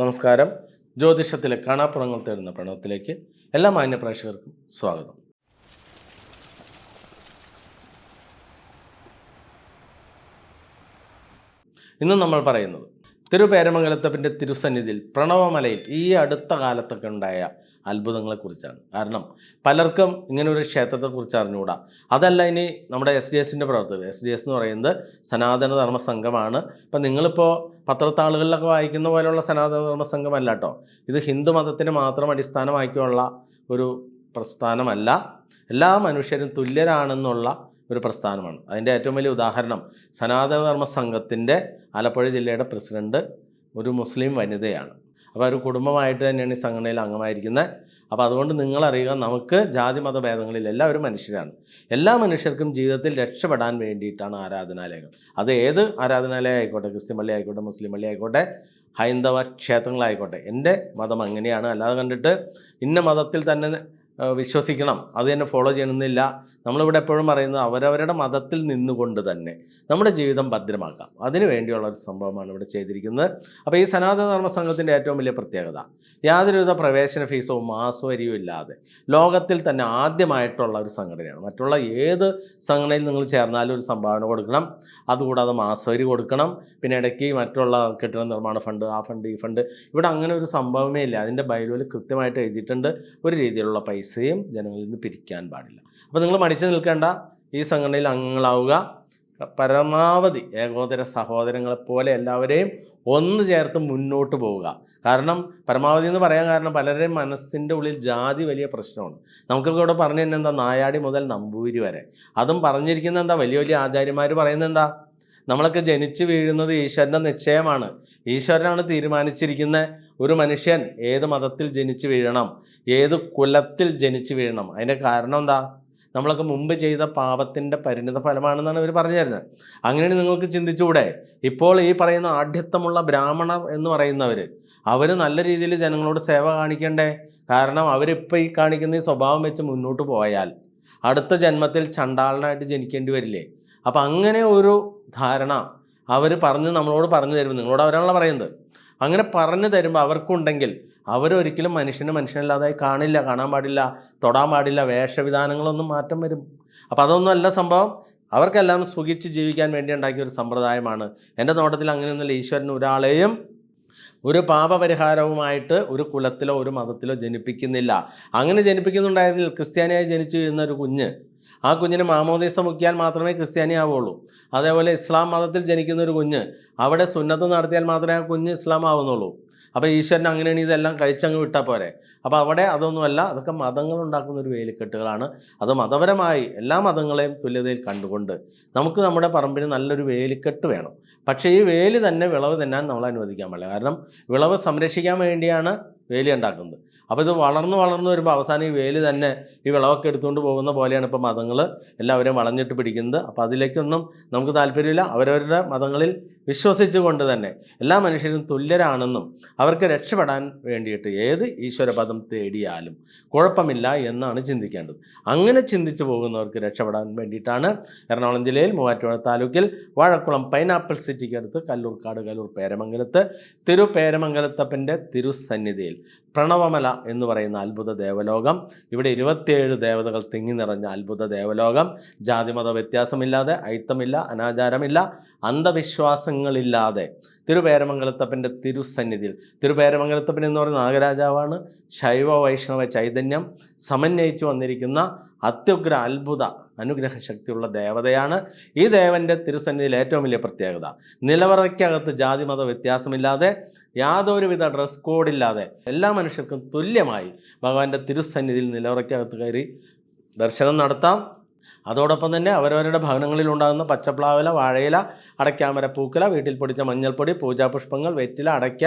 നമസ്കാരം. ജ്യോതിഷത്തിലെ കാണാപ്പുറങ്ങൾ തേടുന്ന പ്രണവത്തിലേക്ക് എല്ലാ മാന്യ പ്രേക്ഷകർക്കും സ്വാഗതം. ഇന്ന് നമ്മൾ പറയുന്നത് തിരുപേരമംഗലത്തപ്പിന്റെ തിരുസന്നിധിയിൽ പ്രണവമലയിൽ ഈ അടുത്ത കാലത്തൊക്കെ ഉണ്ടായ അത്ഭുതങ്ങളെക്കുറിച്ചാണ്. കാരണം പലർക്കും ഇങ്ങനെ ഒരു ക്ഷേത്രത്തെക്കുറിച്ച് അറിഞ്ഞുകൂടാ. അതല്ല ഇനി നമ്മുടെ എസ് ഡി എസിന്റെ പ്രവർത്തകർ. എസ് ഡി എസ് എന്ന് പറയുന്നത് സനാതന ധർമ്മ സംഘമാണ്. ഇപ്പം നിങ്ങളിപ്പോൾ പത്രത്താളുകളിലൊക്കെ വായിക്കുന്ന പോലെയുള്ള സനാതന ധർമ്മ സംഘമല്ല കേട്ടോ ഇത് ഹിന്ദു മതത്തിന് മാത്രം അടിസ്ഥാനമാക്കിയുള്ള ഒരു പ്രസ്ഥാനമല്ല. എല്ലാ മനുഷ്യരും തുല്യരാണെന്നുള്ള ഒരു പ്രസ്ഥാനമാണ്. അതിന്റെ ഏറ്റവും വലിയ ഉദാഹരണം സനാതനധർമ്മ സംഘത്തിന്റെ ആലപ്പുഴ ജില്ലയുടെ പ്രസിഡന്റ് ഒരു മുസ്ലിം വനിതയാണ്. അപ്പോൾ ഒരു കുടുംബമായിട്ട് തന്നെയാണ് ഈ സംഘടനയിൽ അംഗമായിരിക്കുന്നത് അപ്പോൾ അതുകൊണ്ട് നിങ്ങളറിയുക നമുക്ക് ജാതി മത ഭേദങ്ങളിൽ എല്ലാവരും മനുഷ്യരാണ്. എല്ലാ മനുഷ്യർക്കും ജീവിതത്തിൽ രക്ഷപ്പെടാൻ വേണ്ടിയിട്ടാണ് ആരാധനാലയങ്ങൾ. അത് ഏത് ആരാധനാലയം ആയിക്കോട്ടെ ക്രിസ്ത്യൻ പള്ളി ആയിക്കോട്ടെ മുസ്ലിം പള്ളി ആയിക്കോട്ടെ ഹൈന്ദവ ക്ഷേത്രങ്ങളായിക്കോട്ടെ എന്റെ മതം അങ്ങനെയാണ്. അല്ലാതെ കണ്ടിട്ട് ഇന്ന മതത്തിൽ തന്നെ വിശ്വസിക്കണം. അത് തന്നെ ഫോളോ ചെയ്യണമെന്നില്ല. നമ്മളിവിടെ എപ്പോഴും പറയുന്നത് അവരവരുടെ മതത്തിൽ നിന്നുകൊണ്ട് തന്നെ നമ്മുടെ ജീവിതം ഭദ്രമാക്കാം. അതിനു വേണ്ടിയുള്ള ഒരു സംഭവമാണ് ഇവിടെ ചെയ്തിരിക്കുന്നത്. അപ്പോൾ ഈ സനാതനധർമ്മ സംഘത്തിന്റെ ഏറ്റവും വലിയ പ്രത്യേകത യാതൊരുവിധ പ്രവേശന ഫീസോ മാസവരിയോ ഇല്ലാതെ ലോകത്തിൽ തന്നെ ആദ്യമായിട്ടുള്ള ഒരു സംഘടനയാണ്. മറ്റുള്ള ഏത് സംഘടനയിൽ നിങ്ങൾ ചേർന്നാലും ഒരു സംഭാവന കൊടുക്കണം. അതുകൂടാതെ മാസവരി കൊടുക്കണം. പിന്നെ ഇടയ്ക്ക് മറ്റുള്ള കെട്ടിട നിർമ്മാണ ഫണ്ട് ആ ഫണ്ട് ഈ ഫണ്ട്. ഇവിടെ അങ്ങനെ ഒരു സംഭവമേ ഇല്ല. അതിന്റെ ബൈലോയിൽ കൃത്യമായിട്ട് എഴുതിയിട്ടുണ്ട്. ഒരു രീതിയിലുള്ള പൈസയും ജനങ്ങളിൽ നിന്ന് പിരിക്കാൻ പാടില്ല. അപ്പോൾ നിങ്ങൾ മടിച്ചു നിൽക്കേണ്ട. ഈ സംഘടനയിൽ അംഗങ്ങളാവുക. പരമാവധി ഏകോദര സഹോദരങ്ങളെ പോലെ എല്ലാവരെയും ഒന്ന് ചേർത്ത് മുന്നോട്ട് പോവുക. കാരണം പരമാവധി എന്ന് പറയാൻ കാരണം പലരുടെയും മനസ്സിന്റെ ഉള്ളിൽ ജാതി വലിയ പ്രശ്നമാണ് നമുക്കൊക്കെ ഇവിടെ പറഞ്ഞു തന്നെ എന്താ? നായാടി മുതൽ നമ്പൂരി വരെ. അതും പറഞ്ഞിരിക്കുന്ന എന്താ? വലിയ വലിയ ആചാര്യന്മാർ പറയുന്നത് എന്താ? നമ്മളൊക്കെ ജനിച്ചു വീഴുന്നത് ഈശ്വരന്റെ നിശ്ചയമാണ്. ഈശ്വരനാണ് തീരുമാനിച്ചിരിക്കുന്ന ഒരു മനുഷ്യൻ ഏത് മതത്തിൽ ജനിച്ചു വീഴണം? ഏത് കുലത്തിൽ ജനിച്ചു വീഴണം? അതിന്റെ കാരണം എന്താ? നമ്മളൊക്കെ മുമ്പ് ചെയ്ത പാപത്തിന്റെ പരിണിത ഫലമാണെന്നാണ് ഇവർ പറഞ്ഞു തരുന്നത് അങ്ങനെയാണ് നിങ്ങൾക്ക് ചിന്തിച്ചുകൂടെ ഇപ്പോൾ ഈ പറയുന്ന ആഢ്യത്വമുള്ള ബ്രാഹ്മണർ എന്ന് പറയുന്നവർ അവർ നല്ല രീതിയിൽ ജനങ്ങളോട് സേവ കാണിക്കണ്ടേ? കാരണം അവരിപ്പോൾ ഈ കാണിക്കുന്ന ഈ സ്വഭാവം വെച്ച് മുന്നോട്ട് പോയാൽ അടുത്ത ജന്മത്തിൽ ചണ്ടാളനായിട്ട് ജനിക്കേണ്ടി വരില്ലേ? അപ്പം അങ്ങനെ ഒരു ധാരണ അവർ പറഞ്ഞ് നമ്മളോട് പറഞ്ഞു തരുമ്പോൾ നിങ്ങളോട് അവരാണല്ലോ പറയുന്നത്. അങ്ങനെ പറഞ്ഞു തരുമ്പോൾ അവർക്കുണ്ടെങ്കിൽ അവരൊരിക്കലും മനുഷ്യനെ മനുഷ്യനല്ലാതായി കാണില്ല കാണാൻ പാടില്ല തൊടാൻ പാടില്ല വേഷവിധാനങ്ങളൊന്നും മാറ്റം വരും. അപ്പോൾ അതൊന്നും അല്ല സംഭവം. അവർക്കെല്ലാം സുഖിച്ച് ജീവിക്കാൻ വേണ്ടി ഉണ്ടാക്കിയ ഒരു സമ്പ്രദായമാണ്. എന്റെ നോട്ടത്തിൽ അങ്ങനെയൊന്നുമില്ല. ഈശ്വരൻ ഒരാളെയും ഒരു പാപപരിഹാരവുമായിട്ട് ഒരു കുലത്തിലോ ഒരു മതത്തിലോ ജനിപ്പിക്കുന്നില്ല. അങ്ങനെ ജനിപ്പിക്കുന്നുണ്ടായിരുന്നില്ല ക്രിസ്ത്യാനിയായി ജനിച്ചു വീഴുന്ന ഒരു കുഞ്ഞ്. ആ കുഞ്ഞിന് മാമോദീസ മുക്കിയാൽ മാത്രമേ ക്രിസ്ത്യാനി ആവുള്ളൂ. അതേപോലെ ഇസ്ലാം മതത്തിൽ ജനിക്കുന്ന ഒരു കുഞ്ഞ്. അവിടെ സുന്നത്ത് നടത്തിയാൽ മാത്രമേ ആ കുഞ്ഞ് ഇസ്ലാം ആവുന്നുള്ളൂ. അപ്പോൾ ഈശ്വരൻ അങ്ങനെയാണ് ഇതെല്ലാം കഴിച്ചങ്ങ് വിട്ടാൽ പോരെ. അപ്പോൾ അവിടെ അതൊന്നുമല്ല അതൊക്കെ മതങ്ങൾ ഉണ്ടാക്കുന്ന ഒരു വേലിക്കെട്ടുകളാണ്. അത് മതപരമായി എല്ലാ മതങ്ങളെയും തുല്യതയിൽ കണ്ടുകൊണ്ട് നമുക്ക് നമ്മുടെ പറമ്പിന് നല്ലൊരു വേലിക്കെട്ട് വേണം. പക്ഷേ ഈ വേലി തന്നെ വിളവ് തന്നെ നമ്മൾ അനുവദിക്കാൻ പാടില്ല. കാരണം വിളവ് സംരക്ഷിക്കാൻ വേണ്ടിയാണ് വേലി ഉണ്ടാക്കുന്നത്. അപ്പോൾ ഇത് വളർന്ന് വളർന്ന് വരുമ്പോൾ അവസാനം ഈ വേലി തന്നെ ഈ വിളവൊക്കെ എടുത്തുകൊണ്ട് പോകുന്ന പോലെയാണ് ഇപ്പോൾ മതങ്ങൾ എല്ലാവരെയും വളഞ്ഞിട്ട് പിടിക്കുന്നത്. അപ്പോൾ അതിലേക്കൊന്നും നമുക്ക് താല്പര്യമില്ല. അവരവരുടെ മതങ്ങളിൽ വിശ്വസിച്ചുകൊണ്ട് തന്നെ എല്ലാ മനുഷ്യരും തുല്യരാണെന്നും അവർക്ക് രക്ഷപ്പെടാൻ വേണ്ടിയിട്ട് ഏത് ഈശ്വരപദം തേടിയാലും കുഴപ്പമില്ല എന്നാണ് ചിന്തിക്കേണ്ടത്. അങ്ങനെ ചിന്തിച്ചു പോകുന്നവർക്ക് രക്ഷപ്പെടാൻ വേണ്ടിയിട്ടാണ് എറണാകുളം ജില്ലയിൽ മൂവാറ്റുപുഴ താലൂക്കിൽ വാഴക്കുളം പൈനാപ്പിൾ സിറ്റിക്കടുത്ത് കല്ലൂർക്കാട് കല്ലൂർ പേരമംഗലത്ത് തിരു പേരമംഗലത്തപ്പന്റെ തിരുസന്നിധിയിൽ പ്രണവമല എന്ന് പറയുന്ന അത്ഭുത ദേവലോകം. ഇവിടെ ഇരുപത്തിയേഴ് ദേവതകൾ തിങ്ങി നിറഞ്ഞ അത്ഭുത ദേവലോകം. ജാതിമത വ്യത്യാസമില്ലാതെ ഐത്തമില്ല അനാചാരമില്ല അന്ധവിശ്വാസങ്ങളില്ലാതെ. തിരുപേരമംഗലത്തപ്പന്റെ തിരുസന്നിധിയിൽ. തിരുപേരമംഗലത്തപ്പൻ എന്ന് പറയുന്ന നാഗരാജാവാണ് ശൈവ വൈഷ്ണവ ചൈതന്യം സമന്വയിച്ചു വന്നിരിക്കുന്ന അത്യുഗ്ര അത്ഭുത അനുഗ്രഹ ശക്തിയുള്ള ദേവതയാണ്. ഈ ദേവന്റെ തിരുസന്നിധിയിൽ ഏറ്റവും വലിയ പ്രത്യേകത നിലവറയ്ക്കകത്ത് ജാതിമത വ്യത്യാസമില്ലാതെ യാതൊരുവിധ ഡ്രസ് കോഡില്ലാതെ എല്ലാ മനുഷ്യർക്കും തുല്യമായി ഭഗവാന്റെ തിരുസന്നിധിയിൽ നിലവറയ്ക്കകത്ത് കയറി ദർശനം നടത്താം. അതോടൊപ്പം തന്നെ അവരവരുടെ ഭവനങ്ങളിൽ ഉണ്ടാകുന്ന പച്ചപ്ലാവില വാഴയില അടയ്ക്കാമര പൂക്കില വീട്ടിൽ പൊടിച്ച മഞ്ഞൾപ്പൊടി പൂജാപുഷ്പങ്ങൾ വെറ്റില അടയ്ക്ക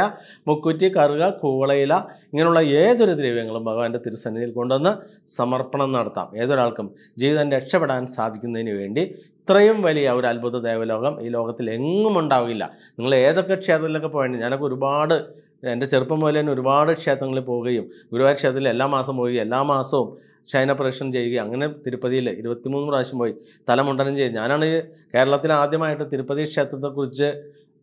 മുക്കുറ്റി കറുക കൂവളയില ഇങ്ങനെയുള്ള ഏതൊരു ദ്രവ്യങ്ങളും ഭഗവാന്റെ തിരുസന്നിധിയിൽ കൊണ്ടുവന്ന് സമർപ്പണം നടത്താം. ഏതൊരാൾക്കും ജീവിതം രക്ഷപ്പെടാൻ സാധിക്കുന്നതിന് വേണ്ടി ഇത്രയും വലിയ ഒരു അത്ഭുത ദേവലോകം ഈ ലോകത്തിൽ എങ്ങും ഉണ്ടാവില്ല. നിങ്ങൾ ഏതൊക്കെ ക്ഷേത്രത്തിലൊക്കെ പോയാണ് ഞാനൊക്കെ ഒരുപാട് എന്റെ ചെറുപ്പം മുതൽ തന്നെ ഒരുപാട് ക്ഷേത്രങ്ങളിൽ പോവുകയും ഗുരുവായൂർ ക്ഷേത്രത്തിൽ എല്ലാ മാസം പോയി എല്ലാ മാസവും ശയനപ്രദക്ഷിണം ചെയ്യുകയും അങ്ങനെ തിരുപ്പതിയിൽ ഇരുപത്തിമൂന്ന് പ്രാവശ്യം പോയി. തലമുണ്ടനം ചെയ്ത്. ഞാനാണ് കേരളത്തിൽ ആദ്യമായിട്ട് തിരുപ്പതി ക്ഷേത്രത്തെക്കുറിച്ച്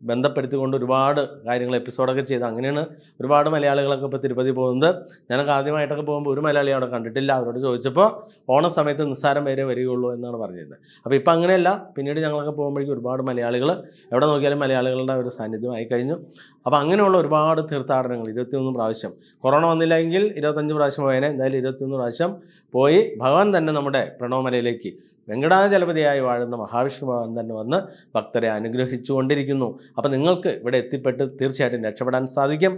ബന്ധപ്പെടുത്തിക്കൊണ്ട് ഒരുപാട് കാര്യങ്ങൾ എപ്പിസോഡൊക്കെ ചെയ്ത്. അങ്ങനെയാണ് ഒരുപാട് മലയാളികളൊക്കെ ഇപ്പോൾ തിരുപ്പതി പോകുന്നത്. ഞാനൊക്കെ ആദ്യമായിട്ടൊക്കെ പോകുമ്പോൾ ഒരു മലയാളി അവിടെ കണ്ടിട്ടില്ല. അവരോട് ചോദിച്ചപ്പോൾ ഓണ സമയത്ത് നിസ്സാരം പേരെ വരികയുള്ളൂ എന്നാണ് പറഞ്ഞിരുന്നത്. അപ്പോൾ ഇപ്പോൾ അങ്ങനെയല്ല. പിന്നീട് ഞങ്ങളൊക്കെ പോകുമ്പോഴേക്കും ഒരുപാട് മലയാളികൾ എവിടെ നോക്കിയാലും മലയാളികളുടെ ഒരു സാന്നിധ്യമായി കഴിഞ്ഞു അപ്പോൾ അങ്ങനെയുള്ള ഒരുപാട് തീർത്ഥാടനങ്ങൾ ഇരുപത്തിയൊന്ന് പ്രാവശ്യം. കൊറോണ വന്നില്ലെങ്കിൽ ഇരുപത്തഞ്ച് പ്രാവശ്യം പോയേനെ. എന്തായാലും ഇരുപത്തിയൊന്ന് പ്രാവശ്യം പോയി. ഭഗവാൻ തന്നെ നമ്മുടെ പ്രണവമലയിലേക്ക് വെങ്കടാചലപതിയായി വാഴുന്ന മഹാവിഷ്ണു ഭഗവാൻ തന്നെ വന്ന് ഭക്തരെ അനുഗ്രഹിച്ചു കൊണ്ടിരിക്കുന്നു അപ്പോൾ നിങ്ങൾക്ക് ഇവിടെ എത്തിപ്പെട്ട് തീർച്ചയായിട്ടും രക്ഷപ്പെടാൻ സാധിക്കും.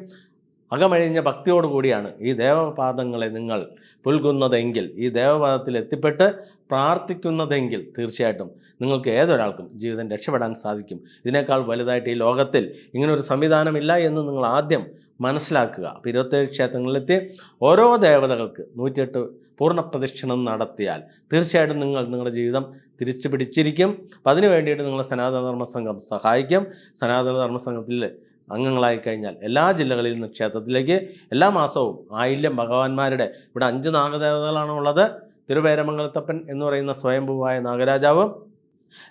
അകമഴിഞ്ഞ ഭക്തിയോടുകൂടിയാണ് ഈ ദേവപാദങ്ങളെ നിങ്ങൾ പുൽകുന്നതെങ്കിൽ ഈ ദേവപാദത്തിൽ എത്തിപ്പെട്ട് പ്രാർത്ഥിക്കുന്നതെങ്കിൽ തീർച്ചയായിട്ടും നിങ്ങൾക്ക് ഏതൊരാൾക്കും ജീവിതം രക്ഷപ്പെടാൻ സാധിക്കും. ഇതിനേക്കാൾ വലുതായിട്ട് ഈ ലോകത്തിൽ ഇങ്ങനൊരു സംവിധാനമില്ല എന്ന് നിങ്ങൾ ആദ്യം മനസ്സിലാക്കുക. അപ്പോൾ ഇരുപത്തേഴ് ക്ഷേത്രങ്ങളിലെത്തി ഓരോ ദേവതകൾക്ക് നൂറ്റിയെട്ട് പൂർണ പ്രദക്ഷിണം നടത്തിയാൽ തീർച്ചയായിട്ടും നിങ്ങൾ നിങ്ങളുടെ ജീവിതം തിരിച്ചു പിടിച്ചിരിക്കും. അപ്പം അതിനു വേണ്ടിയിട്ട് നിങ്ങളെ സനാതന ധർമ്മ സംഘം സഹായിക്കും. സനാതന സംഘത്തിൽ അംഗങ്ങളായി കഴിഞ്ഞാൽ എല്ലാ ജില്ലകളിൽ നിന്ന് ക്ഷേത്രത്തിലേക്ക് എല്ലാ മാസവും ആയില്യം ഭഗവാന്മാരുടെ ഇവിടെ അഞ്ച് നാഗദേവതകളാണ് ഉള്ളത്. തിരുവേരമംഗലത്തപ്പൻ എന്ന് പറയുന്ന സ്വയംഭൂവായ നാഗരാജാവും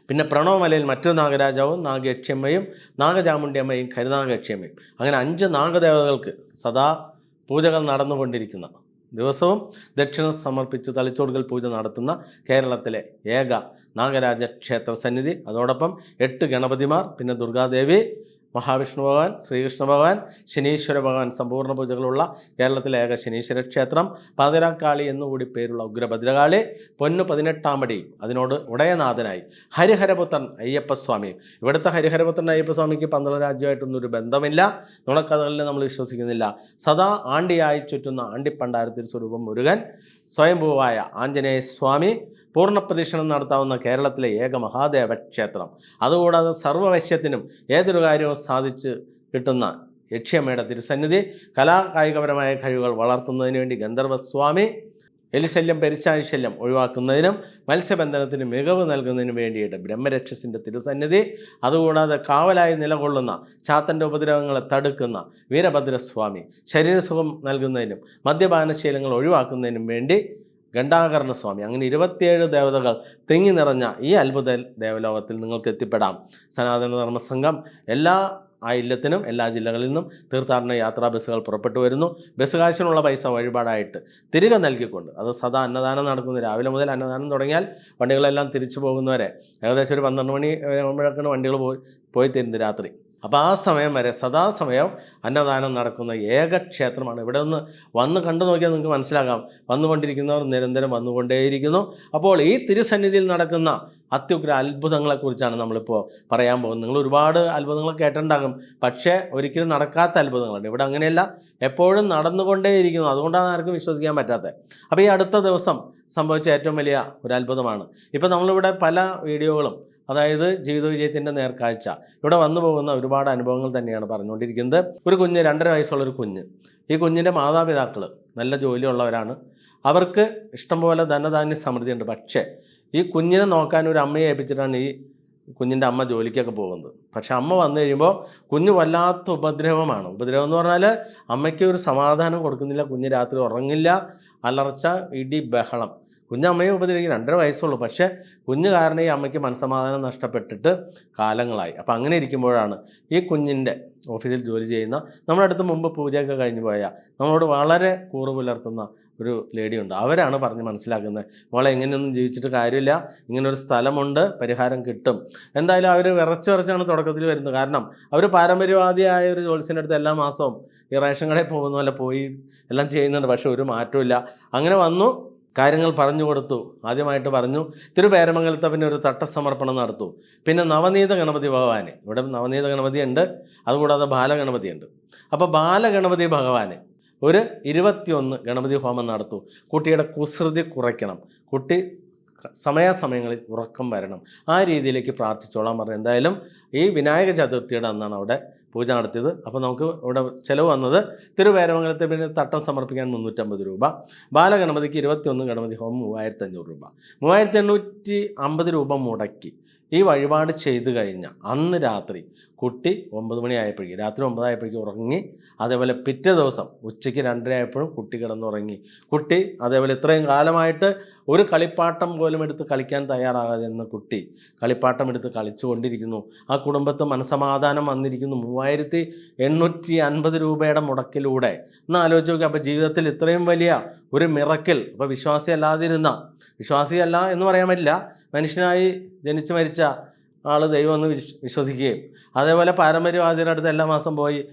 പിന്നെ പ്രണവമലയിൽ മറ്റൊരു നാഗരാജാവും നാഗയക്ഷ്യമ്മയും നാഗചാമുണ്ഡിയമ്മയും കരുനാഗയക്ഷ്യമ്മയും അങ്ങനെ അഞ്ച് നാഗദേവതകൾക്ക് സദാ പൂജകൾ നടന്നുകൊണ്ടിരിക്കുന്ന ദിവസവും ദക്ഷിണ സമർപ്പിച്ച് തളിച്ചോടുകൽ പൂജ നടത്തുന്ന കേരളത്തിലെ ഏക നാഗരാജ ക്ഷേത്ര സന്നിധി. അതോടൊപ്പം എട്ട് ഗണപതിമാർ പിന്നെ ദുർഗാദേവി മഹാവിഷ്ണു ഭഗവാൻ ശ്രീകൃഷ്ണ ഭഗവാൻ ശനീശ്വര ഭഗവാൻ. സമ്പൂർണ പൂജകളുള്ള കേരളത്തിലെ ഏക ശനീശ്വര ക്ഷേത്രം. പതിനാക്കാളി എന്നുകൂടി പേരുള്ള ഉഗ്രഭദ്രകാളി. പൊന്നു പതിനെട്ടാമടി. അതിനോട് ഉടയനാഥനായി. ഹരിഹരപുത്രൻ അയ്യപ്പസ്വാമി. ഇവിടുത്തെ ഹരിഹരപുത്രൻ അയ്യപ്പസ്വാമിക്ക് പന്തള രാജ്യമായിട്ടൊന്നും ഒരു ബന്ധമില്ല. നുണക്കഥകളിൽ നമ്മൾ വിശ്വസിക്കുന്നില്ല. സദാ ആണ്ടിയായി ചുറ്റുന്ന ആണ്ടിപ്പണ്ടാരത്തിൽ സ്വരൂപം മുരുകൻ. സ്വയംഭൂവായ ആഞ്ജനേയ സ്വാമി പൂർണ പ്രദക്ഷിണം നടത്താവുന്ന കേരളത്തിലെ ഏക മഹാദേവ ക്ഷേത്രം. അതുകൂടാതെ സർവവശ്യത്തിനും ഏതൊരു കാര്യവും സാധിച്ച് കിട്ടുന്ന യക്ഷ്യമ്മയുടെ തിരുസന്നിധി കലാകായികപരമായ കഴിവുകൾ വളർത്തുന്നതിന് വേണ്ടി ഗന്ധർവസ്വാമി എലിശല്യം പെരിച്ചാഴിശല്യം ഒഴിവാക്കുന്നതിനും മത്സ്യബന്ധനത്തിന് മികവ് നൽകുന്നതിനും വേണ്ടിയിട്ട് ബ്രഹ്മരക്ഷസിന്റെ തിരുസന്നിധി അതുകൂടാതെ കാവലായി നിലകൊള്ളുന്ന ചാത്തന്റെ ഉപദ്രവങ്ങളെ തടുക്കുന്ന വീരഭദ്രസ്വാമി ശരീരസുഖം നൽകുന്നതിനും മദ്യപാനശീലങ്ങൾ ഒഴിവാക്കുന്നതിനും വേണ്ടി ഗണ്ടാകർണ സ്വാമി. അങ്ങനെ ഇരുപത്തിയേഴ് ദേവതകൾ തിങ്ങി നിറഞ്ഞ ഈ അത്ഭുത ദേവലോകത്തിൽ നിങ്ങൾക്ക് എത്തിപ്പെടാം. സനാതന ധർമ്മസംഘം എല്ലാ ആയില്യത്തിനും എല്ലാ ജില്ലകളിൽ നിന്നും തീർത്ഥാടന യാത്രാ ബസ്സുകൾ പുറപ്പെട്ടു വരുന്നു. ബസ് കാശിനുള്ള പൈസ വഴിപാടായിട്ട് തിരികെ നൽകിക്കൊണ്ട് അത് സദാ അന്നദാനം നടക്കുന്നു. രാവിലെ മുതൽ അന്നദാനം തുടങ്ങിയാൽ വണ്ടികളെല്ലാം തിരിച്ചു പോകുന്നവരെ. ഏകദേശം ഒരു പന്ത്രണ്ട് മണി ആകുമ്പോഴേക്കാണ് വണ്ടികൾ പോയി പോയി തരുന്നത് രാത്രി. അപ്പോൾ ആ സമയം വരെ സദാസമയം അന്നദാനം നടക്കുന്ന ഏക ക്ഷേത്രമാണ് ഇവിടെ ഒന്ന് വന്ന് കണ്ടു നോക്കിയാൽ നിങ്ങൾക്ക് മനസ്സിലാകാം. വന്നുകൊണ്ടിരിക്കുന്നവർ നിരന്തരം വന്നുകൊണ്ടേയിരിക്കുന്നു. അപ്പോൾ ഈ തിരുസന്നിധിയിൽ നടക്കുന്ന അത്യുഗ്ര അത്ഭുതങ്ങളെക്കുറിച്ചാണ് നമ്മളിപ്പോൾ പറയാൻ പോകുന്നത്. നിങ്ങൾ ഒരുപാട് അത്ഭുതങ്ങൾ കേട്ടിട്ടുണ്ടാകും. പക്ഷേ ഒരിക്കലും നടക്കാത്ത അത്ഭുതങ്ങളുണ്ട്. ഇവിടെ അങ്ങനെയല്ല. എപ്പോഴും നടന്നുകൊണ്ടേയിരിക്കുന്നു. അതുകൊണ്ടാണ് ആർക്കും വിശ്വസിക്കാൻ പറ്റാത്തത് അപ്പോൾ ഈ അടുത്ത ദിവസം സംഭവിച്ച ഏറ്റവും വലിയ ഒരു അത്ഭുതമാണ്. ഇപ്പോൾ നമ്മളിവിടെ പല വീഡിയോകളും അതായത് ജീവിത വിജയത്തിന്റെ നേർക്കാഴ്ച. ഇവിടെ വന്നു പോകുന്ന ഒരുപാട് അനുഭവങ്ങൾ തന്നെയാണ് പറഞ്ഞുകൊണ്ടിരിക്കുന്നത്. ഒരു കുഞ്ഞ് രണ്ടര വയസ്സുള്ള ഒരു കുഞ്ഞ്. ഈ കുഞ്ഞിന്റെ മാതാപിതാക്കൾ നല്ല ജോലിയുള്ളവരാണ്. അവർക്ക് ഇഷ്ടംപോലെ ധനധാന്യ സമൃദ്ധിയുണ്ട്. പക്ഷേ ഈ കുഞ്ഞിനെ നോക്കാൻ ഒരു അമ്മയെ ഏൽപ്പിച്ചിട്ടാണ് ഈ കുഞ്ഞിന്റെ അമ്മ ജോലിക്കൊക്കെ പോകുന്നത്. പക്ഷേ അമ്മ വന്നു കഴിയുമ്പോൾ കുഞ്ഞ് വല്ലാത്ത ഉപദ്രവമാണ്. ഉപദ്രവം എന്ന് പറഞ്ഞാൽ അമ്മയ്ക്ക് ഒരു സമാധാനം കൊടുക്കുന്നില്ല. കുഞ്ഞ് രാത്രി ഉറങ്ങില്ല. അലർച്ച ഇടി ബഹളം. കുഞ്ഞമ്മയെ ഉപദ്രവിക്കും. രണ്ടര വയസ്സുള്ളൂ. പക്ഷേ കുഞ്ഞു കാരണം ഈ അമ്മയ്ക്ക് മനസ്സമാധാനം നഷ്ടപ്പെട്ടിട്ട് കാലങ്ങളായി. അപ്പോൾ അങ്ങനെ ഇരിക്കുമ്പോഴാണ് ഈ കുഞ്ഞിന്റെ ഓഫീസിൽ ജോലി ചെയ്യുന്ന നമ്മുടെ അടുത്ത് മുമ്പ് പൂജയൊക്കെ കഴിഞ്ഞു പോയ നമ്മളോട് വളരെ കൂറ് പുലർത്തുന്ന ഒരു ലേഡിയുണ്ട് അവരാണ് പറഞ്ഞ് മനസ്സിലാക്കുന്നത് മോളെ എങ്ങനെയൊന്നും ജീവിച്ചിട്ട് കാര്യമില്ല. ഇങ്ങനൊരു സ്ഥലമുണ്ട് പരിഹാരം കിട്ടും. എന്തായാലും അവർ വിറച്ച് വിറച്ചാണ് തുടക്കത്തിൽ വരുന്നത്. കാരണം അവർ പാരമ്പര്യവാദിയായ ഒരു ജോത്സ്യന്റെ അടുത്ത് എല്ലാ മാസവും ഈ റേഷൻ കടയിൽ പോകുന്ന പോലെ പോയി എല്ലാം ചെയ്യുന്നുണ്ട്. പക്ഷെ ഒരു മാറ്റമില്ല അങ്ങനെ വന്നു. കാര്യങ്ങൾ പറഞ്ഞു കൊടുത്തു. ആദ്യമായിട്ട് പറഞ്ഞു തിരുപേരമംഗലത്തെ പിന്നെ ഒരു തട്ടസമർപ്പണം നടത്തു. പിന്നെ നവനീത ഗണപതി ഭഗവാന്. ഇവിടെ നവനീത ഗണപതി ഉണ്ട് അതുകൂടാതെ ബാലഗണപതി ഉണ്ട് അപ്പോൾ ബാലഗണപതി ഭഗവാന് ഒരു ഇരുപത്തിയൊന്ന് ഗണപതി ഹോമം നടത്തു. കുട്ടിയുടെ കുസൃതി കുറയ്ക്കണം. കുട്ടി സമയാസമയങ്ങളിൽ ഉറക്കം വരണം. ആ രീതിയിലേക്ക് പ്രാർത്ഥിച്ചോളാൻ പറഞ്ഞു. എന്തായാലും ഈ വിനായക ചതുർത്ഥിയുടെ അന്നാണ് അവിടെ പൂജ നടത്തിയത്. അപ്പോൾ നമുക്ക് ഇവിടെ ചിലവ് വന്നത് തിരുവേരമംഗലത്തെ പിന്നെ തട്ടം സമർപ്പിക്കാൻ മുന്നൂറ്റമ്പത് രൂപ. ബാലഗണപതിക്ക് ഇരുപത്തിയൊന്ന് ഗണപതി ഹോം മൂവായിരത്തി അഞ്ഞൂറ് രൂപ. മൂവായിരത്തി എണ്ണൂറ്റി അമ്പത് രൂപ മുടക്കി. ഈ വഴിപാട് ചെയ്തു കഴിഞ്ഞ അന്ന് രാത്രി കുട്ടി ഒമ്പത് മണിയായപ്പോഴേക്കും രാത്രി ഒമ്പതായപ്പോഴേക്കും ഉറങ്ങി അതേപോലെ പിറ്റേ ദിവസം ഉച്ചയ്ക്ക് രണ്ടരയായപ്പോഴും കുട്ടി കിടന്നുറങ്ങി. കുട്ടി അതേപോലെ ഇത്രയും കാലമായിട്ട് ഒരു കളിപ്പാട്ടം പോലും എടുത്ത് കളിക്കാൻ തയ്യാറാകാതെ എന്ന കുട്ടി കളിപ്പാട്ടം എടുത്ത് കളിച്ചു കൊണ്ടിരിക്കുന്നു ആ കുടുംബത്ത് മനസമാധാനം വന്നിരിക്കുന്നു. മൂവായിരത്തി എണ്ണൂറ്റി അൻപത് രൂപയുടെ മുടക്കിലൂടെ. ഒന്ന് ആലോചിച്ച് നോക്കുക അപ്പോൾ ജീവിതത്തിൽ ഇത്രയും വലിയ ഒരു മിറക്കിൽ അപ്പോൾ വിശ്വാസിയല്ലാതിരുന്ന വിശ്വാസിയല്ല എന്ന് പറയാൻ പറ്റില്ല മനുഷ്യനായി ജനിച്ചു മരിച്ച ആൾ ദൈവം എന്ന് വിശ്വ- വിശ്വസിക്കുകയും. അതേപോലെ പാരമ്പര്യവാദിയുടെ അടുത്ത് എല്ലാ മാസം പോയി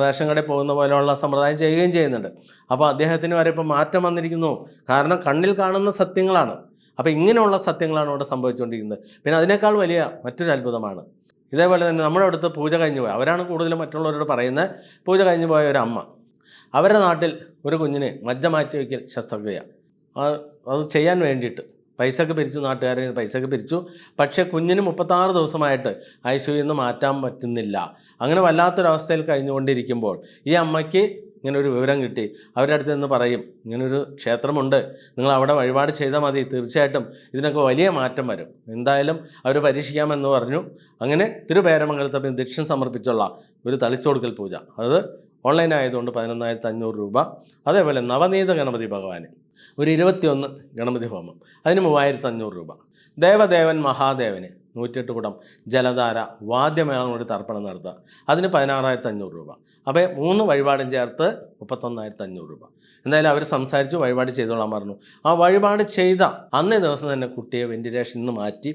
റേഷൻ കടയിൽ പോകുന്ന പോലെയുള്ള സമ്പ്രദായം ചെയ്യുകയും ചെയ്യുന്നുണ്ട്. അപ്പോൾ അദ്ദേഹത്തിന് വരെ ഇപ്പോൾ മാറ്റം വന്നിരിക്കുന്നു. കാരണം കണ്ണിൽ കാണുന്ന സത്യങ്ങളാണ്. അപ്പോൾ ഇങ്ങനെയുള്ള സത്യങ്ങളാണ് ഇവിടെ സംഭവിച്ചുകൊണ്ടിരിക്കുന്നത്. പിന്നെ അതിനേക്കാൾ വലിയ മറ്റൊരു അത്ഭുതമാണ്. ഇതേപോലെ തന്നെ നമ്മുടെ അടുത്ത് പൂജ കഴിഞ്ഞു പോയി. അവരാണ് കൂടുതലും മറ്റുള്ളവരോട് പറയുന്നത് പൂജ കഴിഞ്ഞു പോയ ഒരു അമ്മ. അവരുടെ നാട്ടിൽ ഒരു കുഞ്ഞിനെ മജ്ജ മാറ്റി വയ്ക്കൽ ശസ്ത്രക്രിയ അത് ചെയ്യാൻ വേണ്ടിയിട്ട്. പൈസക്ക് പിരിച്ചു നാട്ടുകാരിൽ നിന്ന് പൈസ ഒക്കെ പിരിച്ചു. പക്ഷേ കുഞ്ഞിന് മുപ്പത്താറ് ദിവസമായിട്ട് ഐ സി നിന്ന് മാറ്റാൻ പറ്റുന്നില്ല. അങ്ങനെ വല്ലാത്തൊരവസ്ഥയിൽ കഴിഞ്ഞുകൊണ്ടിരിക്കുമ്പോൾ ഈ അമ്മയ്ക്ക് ഇങ്ങനെ ഒരു വിവരം കിട്ടി. അവരുടെ അടുത്ത് നിന്ന് പറയും ഇങ്ങനൊരു ക്ഷേത്രമുണ്ട്. നിങ്ങൾ അവിടെ വഴിപാട് ചെയ്താൽ മതി. തീർച്ചയായിട്ടും ഇതിനൊക്കെ വലിയ മാറ്റം വരും. എന്തായാലും അവർ പരീക്ഷിക്കാമെന്ന് പറഞ്ഞു. അങ്ങനെ തിരുപേരമംഗലത്തെ ദക്ഷിണ സമർപ്പിച്ചുള്ള ഒരു തളിച്ചോടുക്കൽ പൂജ. അത് ഓൺലൈൻ ആയതുകൊണ്ട് പതിനൊന്നായിരത്തി അഞ്ഞൂറ് രൂപ. അതേപോലെ നവനീത ഗണപതി ഭഗവാന്. ഒരു ഇരുപത്തിയൊന്ന് ഗണപതി ഹോമം. അതിന് മൂവായിരത്തി അഞ്ഞൂറ് രൂപ. ദേവദേവൻ മഹാദേവന് നൂറ്റെട്ട് കുടം ജലധാര വാദ്യമേളങ്ങളോട് തർപ്പണം നടത്തുക. അതിന് പതിനാറായിരത്തി അഞ്ഞൂറ് രൂപ. അപ്പോൾ മൂന്ന് വഴിപാടും ചേർത്ത് മുപ്പത്തൊന്നായിരത്തി അഞ്ഞൂറ് രൂപ. എന്തായാലും അവർ സംസാരിച്ചു വഴിപാട് ചെയ്തോളാൻ പറഞ്ഞു. ആ വഴിപാട് ചെയ്ത അന്നേ ദിവസം തന്നെ കുട്ടിയെ വെന്റിലേഷനിൽ നിന്ന് മാറ്റി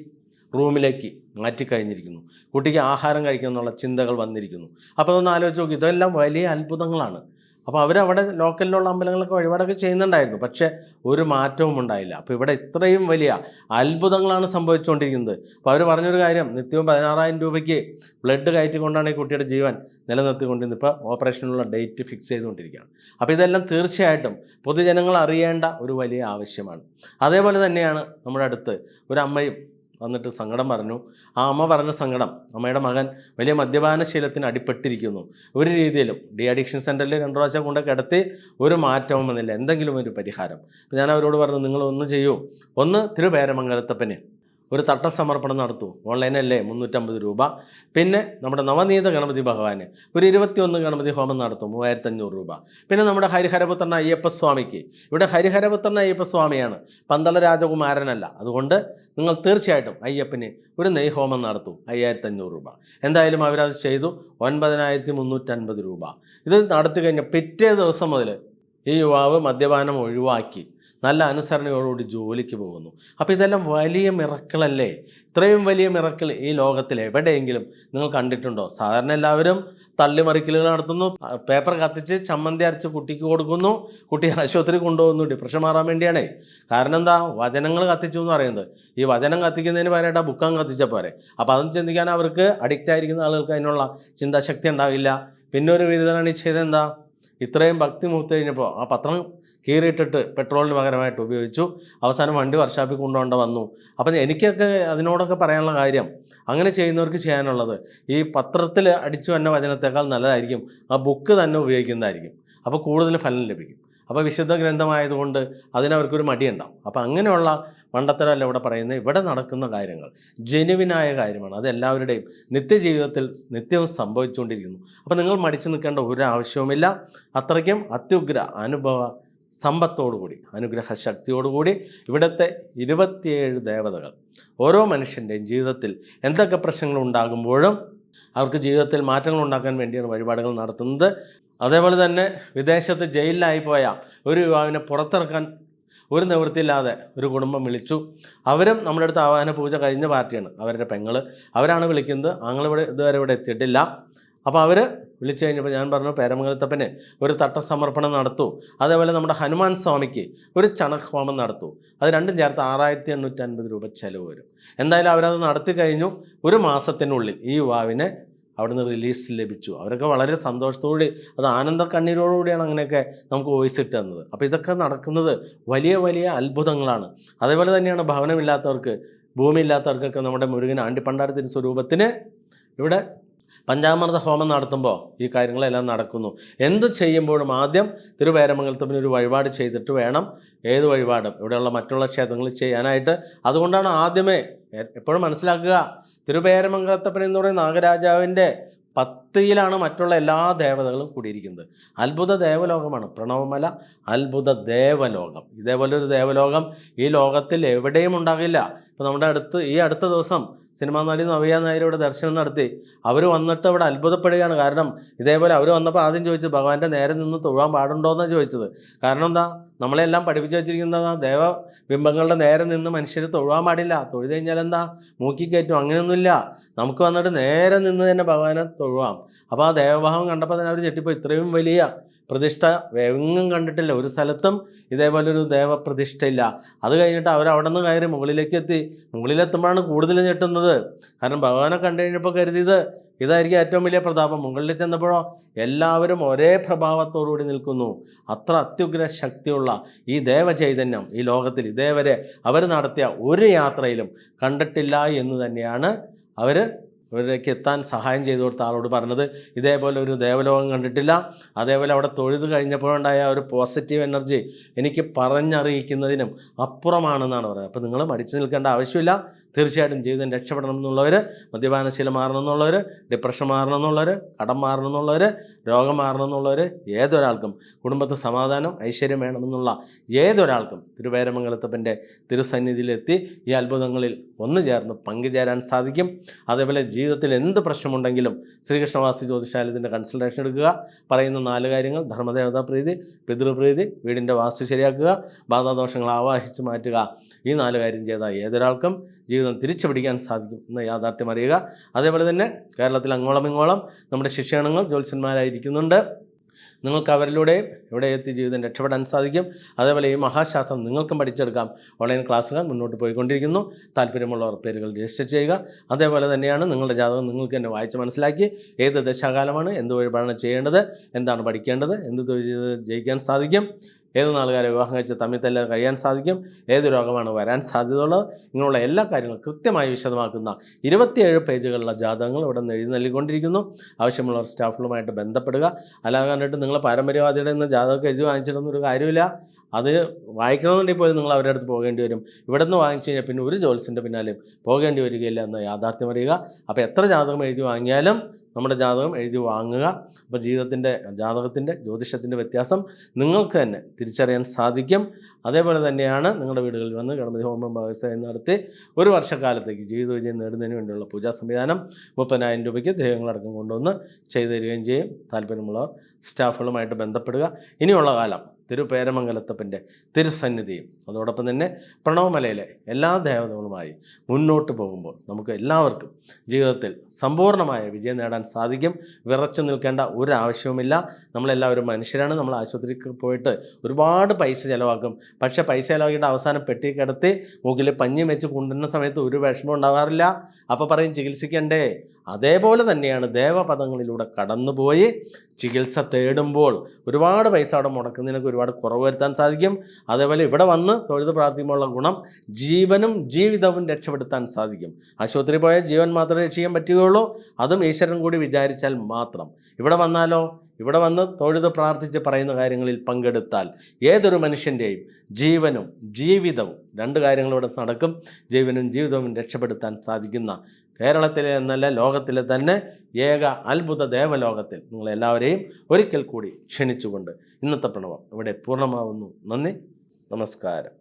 റൂമിലേക്ക് മാറ്റിക്കഴിഞ്ഞിരിക്കുന്നു. കുട്ടിക്ക് ആഹാരം കഴിക്കുമെന്നുള്ള ചിന്തകൾ വന്നിരിക്കുന്നു. അപ്പോൾ അതൊന്ന് ആലോചിച്ച് നോക്കി. ഇതെല്ലാം വലിയ അത്ഭുതങ്ങളാണ്. അപ്പോൾ അവരവിടെ ലോക്കലിലുള്ള അമ്പലങ്ങളൊക്കെ വഴിപാടൊക്കെ ചെയ്യുന്നുണ്ടായിരുന്നു. പക്ഷേ ഒരു മാറ്റവും ഉണ്ടായില്ല. അപ്പോൾ ഇവിടെ ഇത്രയും വലിയ അത്ഭുതങ്ങളാണ് സംഭവിച്ചുകൊണ്ടിരിക്കുന്നത്. അപ്പോൾ അവർ പറഞ്ഞൊരു കാര്യം നിത്യവും പതിനാറായിരം രൂപയ്ക്ക് ബ്ലഡ് കയറ്റിക്കൊണ്ടാണ് ഈ കുട്ടിയുടെ ജീവൻ നിലനിർത്തിക്കൊണ്ടിരുന്നത്. ഇപ്പോൾ ഓപ്പറേഷനുള്ള ഡേറ്റ് ഫിക്സ് ചെയ്തുകൊണ്ടിരിക്കുകയാണ്. അപ്പോൾ ഇതെല്ലാം തീർച്ചയായിട്ടും പൊതുജനങ്ങൾ അറിയേണ്ട ഒരു വലിയ ആവശ്യമാണ്. അതേപോലെ തന്നെയാണ് നമ്മുടെ അടുത്ത് ഒരു അമ്മയും വന്നിട്ട് സങ്കടം പറഞ്ഞു. ആ അമ്മ പറഞ്ഞ സങ്കടം അമ്മയുടെ മകൻ വലിയ മദ്യപാനശീലത്തിന് അടിപ്പെട്ടിരിക്കുന്നു. ഒരു രീതിയിലും ഡി അഡിക്ഷൻ സെന്ററിൽ രണ്ടു പ്രാവശ്യം കൊണ്ട് കിടത്തി ഒരു മാറ്റവും വന്നില്ല. എന്തെങ്കിലും ഒരു പരിഹാരം. ഞാൻ അവരോട് പറഞ്ഞു നിങ്ങൾ ഒന്ന് ചെയ്യൂ. ഒന്ന് തിരുപേരമംഗലത്തപ്പന് ഒരു തട്ടസമർപ്പണം നടത്തൂ. ഓൺലൈനല്ലേ? മുന്നൂറ്റമ്പത് രൂപ. പിന്നെ നമ്മുടെ നവനീത ഗണപതി ഭഗവാന് ഒരു ഇരുപത്തിയൊന്ന് ഗണപതി ഹോമം നടത്തും മൂവായിരത്തി അഞ്ഞൂറ് രൂപ. പിന്നെ നമ്മുടെ ഹരിഹരപുത്രൻ അയ്യപ്പസ്വാമിക്ക്. ഇവിടെ ഹരിഹരപുത്രൻ അയ്യപ്പസ്വാമിയാണ്. പന്തള രാജകുമാരനല്ല. അതുകൊണ്ട് നിങ്ങൾ തീർച്ചയായിട്ടും അയ്യപ്പന് ഒരു നെയ് ഹോമം അയ്യായിരത്തഞ്ഞൂറ് രൂപ. എന്തായാലും അവരത് ചെയ്തു. ഒൻപതിനായിരത്തി മുന്നൂറ്റൻപത് രൂപ. ഇത് നടത്തി കഴിഞ്ഞ പിറ്റേ ദിവസം മുതൽ ഈ യുവാവ് മദ്യപാനം ഒഴിവാക്കി. നല്ല അനുസരണയോടുകൂടി ജോലിക്ക് പോകുന്നു. അപ്പോൾ ഇതെല്ലാം വലിയ മിറക്കളല്ലേ? ഇത്രയും വലിയ മിറക്കൾ ഈ ലോകത്തിൽ എവിടെയെങ്കിലും നിങ്ങൾ കണ്ടിട്ടുണ്ടോ? സാധാരണ എല്ലാവരും തള്ളിമറിക്കലുകൾ നടത്തുന്നു പേപ്പർ കത്തിച്ച് ചമ്മന്തി അരച്ച് കുട്ടിക്ക് കൊടുക്കുന്നു കുട്ടി ആശുപത്രി കൊണ്ടുപോകുന്നു ഡിപ്രഷൻ മാറാൻ വേണ്ടിയാണേ. കാരണം എന്താ? വചനങ്ങൾ കത്തിച്ചു എന്ന് പറയുന്നത്. ഈ വചനം കത്തിക്കുന്നതിന് പകരമായിട്ട് ആ ബുക്കം കത്തിച്ച പോരെ. അപ്പോൾ അതും ചിന്തിക്കാൻ അവർക്ക് അഡിക്റ്റ് ആയിരിക്കുന്ന ആളുകൾക്ക് അതിനുള്ള ചിന്താശക്തി ഉണ്ടാവില്ല പിന്നെ ഒരു വിരുദ്ധനാണ് ഈ ചെയ്തെന്താ ഇത്രയും ഭക്തി മൂത്ത് കഴിഞ്ഞപ്പോൾ ആ പത്രം കീറിയിട്ടിട്ട് പെട്രോളിന് പകരമായിട്ട് ഉപയോഗിച്ചു. അവസാനം വണ്ടി വർഷാപ്പിൽ കൊണ്ടുപോകേണ്ട വന്നു. അപ്പം എനിക്കൊക്കെ അതിനോടൊക്കെ പറയാനുള്ള കാര്യം അങ്ങനെ ചെയ്യുന്നവർക്ക് ചെയ്യാനുള്ളത് ഈ പത്രത്തിൽ അടിച്ചു വന്ന വചനത്തേക്കാൾ നല്ലതായിരിക്കും. ആ ബുക്ക് തന്നെ ഉപയോഗിക്കുന്നതായിരിക്കും. അപ്പോൾ കൂടുതൽ ഫലം ലഭിക്കും. അപ്പോൾ വിശുദ്ധ ഗ്രന്ഥമായതുകൊണ്ട് അതിനവർക്കൊരു മടിയുണ്ടാവും. അപ്പോൾ അങ്ങനെയുള്ള മണ്ടത്തരമല്ല ഇവിടെ പറയുന്നത്. ഇവിടെ നടക്കുന്ന കാര്യങ്ങൾ ജെനുവിനായ കാര്യമാണ്. അത് എല്ലാവരുടെയും നിത്യജീവിതത്തിൽ നിത്യവും സംഭവിച്ചുകൊണ്ടിരിക്കുന്നു. അപ്പോൾ നിങ്ങൾ മടിച്ചു നിൽക്കേണ്ട ഒരു ആവശ്യവുമില്ല. അത്രയ്ക്കും അത്യുഗ്ര അനുഭവ സമ്പത്തോടുകൂടി അനുഗ്രഹ ശക്തിയോടുകൂടി ഇവിടുത്തെ ഇരുപത്തിയേഴ് ദേവതകൾ ഓരോ മനുഷ്യന്റെയും ജീവിതത്തിൽ എന്തൊക്കെ പ്രശ്നങ്ങൾ ഉണ്ടാകുമ്പോഴും അവർക്ക് ജീവിതത്തിൽ മാറ്റങ്ങൾ ഉണ്ടാക്കാൻ വേണ്ടിയാണ് വഴിപാടുകൾ നടത്തുന്നത്. അതേപോലെ തന്നെ വിദേശത്ത് ജയിലിലായി പോയ ഒരു യുവാവിനെ പുറത്തിറക്കാൻ ഒരു നിവൃത്തിയില്ലാതെ ഒരു കുടുംബം വിളിച്ചു. അവരും നമ്മുടെ അടുത്ത് ആവാഹന പൂജ കഴിഞ്ഞ പാർട്ടിയാണ്. അവരുടെ പെങ്ങൾ അവരാണ് വിളിക്കുന്നത്. ആങ്ങളിവിടെ ഇതുവരെ ഇവിടെ എത്തിയിട്ടില്ല. അപ്പോൾ അവർ വിളിച്ചു കഴിഞ്ഞപ്പോൾ ഞാൻ പറഞ്ഞു പേരമംഗലത്തപ്പന് ഒരു തട്ടസമർപ്പണം നടത്തൂ. അതേപോലെ നമ്മുടെ ഹനുമാൻ സ്വാമിക്ക് ഒരു ചണക് ഹോമം നടത്തൂ. അത് രണ്ടും ചേർത്ത് ആറായിരത്തി എണ്ണൂറ്റി അൻപത് രൂപ ചിലവ് വരും. എന്തായാലും അവരത് നടത്തി കഴിഞ്ഞു. ഒരു മാസത്തിനുള്ളിൽ ഈ വാവിനെ അവിടുന്ന് റിലീസ് ലഭിച്ചു. അവരൊക്കെ വളരെ സന്തോഷത്തോടെ അത് ആനന്ദ കണ്ണീരോടുകൂടിയാണ് അങ്ങനെയൊക്കെ നമുക്ക് വോയിസ് ഇട്ട് തന്നത്. അപ്പോൾ ഇതൊക്കെ നടക്കുന്നത് വലിയ വലിയ അത്ഭുതങ്ങളാണ്. അതേപോലെ തന്നെയാണ് ഭവനമില്ലാത്തവർക്ക് ഭൂമിയില്ലാത്തവർക്കൊക്കെ നമ്മുടെ മുരുകൻ ആണ്ടിപ്പണ്ടാരത്തിന്റെ സ്വരൂപത്തിന് ഇവിടെ പഞ്ചാമൃത ഹോമം നടത്തുമ്പോൾ ഈ കാര്യങ്ങളെല്ലാം നടക്കുന്നു. എന്ത് ചെയ്യുമ്പോഴും ആദ്യം തിരുവേരമംഗലത്തിന് ഒരു വഴിപാട് ചെയ്തിട്ട് വേണം ഏത് വഴിപാടും. ഇവിടെയുള്ള മറ്റുള്ള ക്ഷേത്രങ്ങളിൽ ചെയ്യാനായിട്ട്. അതുകൊണ്ടാണ് ആദ്യമേ എപ്പോഴും മനസ്സിലാക്കുക തിരുവേരമംഗലത്തപ്പൻ എന്ന് പറയുന്ന നാഗരാജാവിന്റെ പത്തിയിലാണ് മറ്റുള്ള എല്ലാ ദേവതകളും കൂടിയിരിക്കുന്നത്. അത്ഭുത ദേവലോകമാണ്. പ്രണവമല അത്ഭുത ദേവലോകം. ഇതേപോലൊരു ദേവലോകം ഈ ലോകത്തിൽ എവിടെയും ഉണ്ടാകില്ല. ഇപ്പോൾ നമ്മുടെ അടുത്ത് ഈ അടുത്ത ദിവസം സിനിമാ നടി നവ്യ നായരോട് ദർശനം നടത്തി. അവർ വന്നിട്ട് അവിടെ അത്ഭുതപ്പെടുകയാണ്. കാരണം ഇതേപോലെ അവർ വന്നപ്പോൾ ആദ്യം ചോദിച്ചത് ഭഗവാന്റെ നേരെ നിന്ന് തൊഴാൻ പാടുണ്ടോ എന്നാണ് ചോദിച്ചത്. കാരണം എന്താ? നമ്മളെല്ലാം പഠിപ്പിച്ചു വെച്ചിരിക്കുന്നത് ദേവ ബിംബങ്ങളുടെ നേരെ നിന്ന് മനുഷ്യർ തൊഴാൻ പാടില്ല. തൊഴുത് കഴിഞ്ഞാൽ എന്താ? മൂക്കി കയറ്റും അങ്ങനെയൊന്നുമില്ല. നമുക്ക് വന്നിട്ട് നേരെ നിന്ന് തന്നെ ഭഗവാനെ തൊഴുവാം അപ്പോൾ ആ ദേവഭാവം കണ്ടപ്പോൾ തന്നെ അവർ ഞെട്ടിപ്പോൾ ഇത്രയും വലിയ പ്രതിഷ്ഠ എങ്ങും കണ്ടിട്ടില്ല. ഒരു സ്ഥലത്തും ഇതേപോലെ ഒരു ദേവപ്രതിഷ്ഠയില്ല. അത് കഴിഞ്ഞിട്ട് അവർ അവിടെ നിന്ന് കയറി മുകളിലേക്ക് എത്തി മുകളിലെത്തുമ്പോഴാണ് കൂടുതൽ ഞെട്ടുന്നത്. കാരണം ഭഗവാനെ കണ്ടു കഴിഞ്ഞപ്പോൾ കരുതിയത് ഇതായിരിക്കും ഏറ്റവും വലിയ പ്രതാപം. മുകളിൽ ചെന്നപ്പോഴോ എല്ലാവരും ഒരേ പ്രഭാവത്തോടുകൂടി നിൽക്കുന്നു. അത്ര അത്യുഗ്ര ശക്തിയുള്ള ഈ ദേവചൈതന്യം ഈ ലോകത്തിൽ ഇതേവരെ അവർ നടത്തിയ ഒരു യാത്രയിലും കണ്ടിട്ടില്ല എന്ന് തന്നെയാണ് അവർ ഇവരിലേക്ക് എത്താൻ സഹായം ചെയ്തു കൊടുത്ത ആളോട് പറഞ്ഞത് ഇതേപോലെ ഒരു ദേവലോകം കണ്ടിട്ടില്ല. അതേപോലെ അവിടെ തൊഴുത് കഴിഞ്ഞപ്പോഴുണ്ടായ ഒരു പോസിറ്റീവ് എനർജി എനിക്ക് പറഞ്ഞറിയിക്കുന്നതിനും അപ്പുറമാണെന്നാണ് പറയുന്നത് അപ്പോൾ നിങ്ങൾ മടിച്ചു നിൽക്കേണ്ട ആവശ്യമില്ല. തീർച്ചയായിട്ടും ജീവിതം രക്ഷപ്പെടണം എന്നുള്ളവർ മദ്യപാനശീലം മാറണം എന്നുള്ളവർ ഡിപ്രഷൻ മാറണം എന്നുള്ളവർ കടം മാറണം എന്നുള്ളവർ രോഗം മാറണം എന്നുള്ളവർ ഏതൊരാൾക്കും കുടുംബത്തെ സമാധാനം ഐശ്വര്യം വേണമെന്നുള്ള ഏതൊരാൾക്കും തിരുവേരമംഗലത്തപ്പന്റെ തിരുസന്നിധിയിലെത്തി ഈ അത്ഭുതങ്ങളിൽ ഒന്നു ചേർന്ന് പങ്കുചേരാൻ സാധിക്കും. അതേപോലെ ജീവിതത്തിൽ എന്ത് പ്രശ്നമുണ്ടെങ്കിലും ശ്രീകൃഷ്ണവാസി ജ്യോതിശാലയത്തിന്റെ കൺസൾട്ടേഷൻ എടുക്കുക. പറയുന്ന നാല് കാര്യങ്ങൾ ധർമ്മദേവതാ പ്രീതി പിതൃപ്രീതി വീടിന്റെ വാസ്തു ശരിയാക്കുക ബാധാദോഷങ്ങൾ ആവാഹിച്ച് മാറ്റുക. ഈ നാല് കാര്യം ചെയ്താൽ ഏതൊരാൾക്കും ജീവിതം തിരിച്ചു പിടിക്കാൻ സാധിക്കും എന്ന യാഥാർത്ഥ്യം അറിയുക. അതേപോലെ തന്നെ കേരളത്തിൽ അങ്ങോളം ഇങ്ങോളം നമ്മുടെ ശിക്ഷണങ്ങൾ ജ്യോത്സ്യന്മാരായിരിക്കുന്നുണ്ട്. നിങ്ങൾക്ക് അവരിലൂടെ ഇവിടെ എത്തി ജീവിതം രക്ഷപ്പെടാൻ സാധിക്കും? അതേപോലെ ഈ മഹാശാസ്ത്രം നിങ്ങൾക്കും പഠിച്ചെടുക്കാം. ഓൺലൈൻ ക്ലാസ്സുകൾ മുന്നോട്ട് പോയിക്കൊണ്ടിരിക്കുന്നു. താല്പര്യമുള്ളവർ പേരുകൾ രജിസ്റ്റർ ചെയ്യുക. അതേപോലെ തന്നെയാണ് നിങ്ങളുടെ ജാതകം നിങ്ങൾക്ക് തന്നെ വായിച്ച് മനസ്സിലാക്കി ഏത് ദശാകാലമാണ് എന്ത് വഴിപാടാണ് ചെയ്യേണ്ടത് എന്താണ് പഠിക്കേണ്ടത് എന്ത് ജയിക്കാൻ സാധിക്കും. ഏത് നാളുകാരെ വിവാഹം കഴിച്ച് തമ്മിൽ തല്ല കഴിയാൻ സാധിക്കും? ഏത് രോഗമാണ് വരാൻ സാധ്യതയുള്ളത്? ഇങ്ങനെയുള്ള എല്ലാ കാര്യങ്ങളും കൃത്യമായി വിശദമാക്കുന്ന ഇരുപത്തിയേഴ് പേജുകളുള്ള ജാതകങ്ങൾ ഇവിടെ നിന്ന് എഴുതി നൽകിക്കൊണ്ടിരിക്കുന്നു. ആവശ്യമുള്ളവർ സ്റ്റാഫുകളുമായിട്ട് ബന്ധപ്പെടുക. അല്ലാതെ കണ്ടിട്ട് നിങ്ങൾ പാരമ്പര്യവാദിയുടെ നിന്ന് ജാതകമൊക്കെ എഴുതി വാങ്ങിച്ചിട്ടൊന്നും ഒരു കാര്യമില്ല. അത് വായിക്കണമെന്നുണ്ടെങ്കിൽ പോലും നിങ്ങൾ അവരുടെ അടുത്ത് പോകേണ്ടി വരും. ഇവിടെ നിന്ന് വാങ്ങിച്ചു കഴിഞ്ഞാൽ പിന്നെ ഒരു ജോലിസിന്റെ പിന്നാലെയും പോകേണ്ടി വരികയില്ല എന്ന് യാഥാർത്ഥ്യം അറിയുക അപ്പോൾ എത്ര ജാതകം എഴുതി വാങ്ങിയാലും നമ്മുടെ ജാതകം എഴുതി വാങ്ങുക. അപ്പോൾ ജീവിതത്തിന്റെ ജാതകത്തിന്റെ ജ്യോതിഷത്തിന്റെ വ്യത്യാസം നിങ്ങൾക്ക് തന്നെ തിരിച്ചറിയാൻ സാധിക്കും. അതേപോലെ തന്നെയാണ് നിങ്ങളുടെ വീടുകളിൽ വന്ന് ഗണപതി ഹോമം വ്യവസായം നടത്തി ഒരു വർഷക്കാലത്തേക്ക് ജീവിത വിജയം നേടുന്നതിന് വേണ്ടിയുള്ള പൂജാ സംവിധാനം മുപ്പതിനായിരം രൂപയ്ക്ക് ദൈവങ്ങളടക്കം കൊണ്ടുവന്ന് ചെയ്തു തരികയും ചെയ്യും. താല്പര്യമുള്ളവർ സ്റ്റാഫുകളുമായിട്ട് ബന്ധപ്പെടുക. ഇനിയുള്ള കാലം തിരുപേരമംഗലത്തപ്പന്റെ തിരുസന്നിധിയും. അതോടൊപ്പം തന്നെ പ്രണവമലയിലെ എല്ലാ ദേവതകളുമായി മുന്നോട്ട് പോകുമ്പോൾ നമുക്ക് എല്ലാവർക്കും ജീവിതത്തിൽ സമ്പൂർണമായ വിജയം നേടാൻ സാധിക്കും. വിറച്ചു നിൽക്കേണ്ട ഒരു ആവശ്യവുമില്ല നമ്മളെല്ലാവരും മനുഷ്യരാണ്. നമ്മൾ ആശുപത്രിക്ക് പോയിട്ട് ഒരുപാട് പൈസ ചിലവാക്കും. പക്ഷേ പൈസ ചിലവാക്കിയിട്ട് അവസാനം പെട്ടി കിടത്തി മുകളിൽ പഞ്ഞി വെച്ച് കൊണ്ടുവരുന്ന സമയത്ത് ഒരു വിഷമം ഉണ്ടാകാറില്ല അപ്പോൾ പറയും ചികിത്സിക്കണ്ടേ? അതേപോലെ തന്നെയാണ് ദേവപദങ്ങളിലൂടെ കടന്നുപോയി ചികിത്സ തേടുമ്പോൾ ഒരുപാട് പൈസ അവിടെ മുടക്കുന്നതിനൊക്കെ ഒരുപാട് കുറവ് വരുത്താൻ സാധിക്കും. അതേപോലെ ഇവിടെ വന്ന് തൊഴുത് പ്രാർത്ഥിക്കുമ്പോഴുള്ള ഗുണം ജീവനും ജീവിതവും രക്ഷപ്പെടുത്താൻ സാധിക്കും. ആശുപത്രി പോയാൽ ജീവൻ മാത്രമേ രക്ഷിക്കാൻ പറ്റുകയുള്ളൂ. അതും ഈശ്വരൻ കൂടി വിചാരിച്ചാൽ മാത്രം. ഇവിടെ വന്നാലോ? ഇവിടെ വന്ന് തൊഴുത് പ്രാർത്ഥിച്ച് പറയുന്ന കാര്യങ്ങളിൽ പങ്കെടുത്താൽ ഏതൊരു മനുഷ്യന്റെയും ജീവനും ജീവിതവും രണ്ട് കാര്യങ്ങൾ ഇവിടെ നടക്കും. ജീവനും ജീവിതവും രക്ഷപ്പെടുത്താൻ സാധിക്കുന്ന കേരളത്തിലെ എന്നല്ല ലോകത്തിലെ തന്നെ ഏക അത്ഭുത ദേവലോകത്തിൽ നിങ്ങളെല്ലാവരെയും ഒരിക്കൽ കൂടി ക്ഷണിച്ചുകൊണ്ട് ഇന്നത്തെ പ്രണവം ഇവിടെ പൂർണമാവുന്നു. നന്ദി. നമസ്കാരം.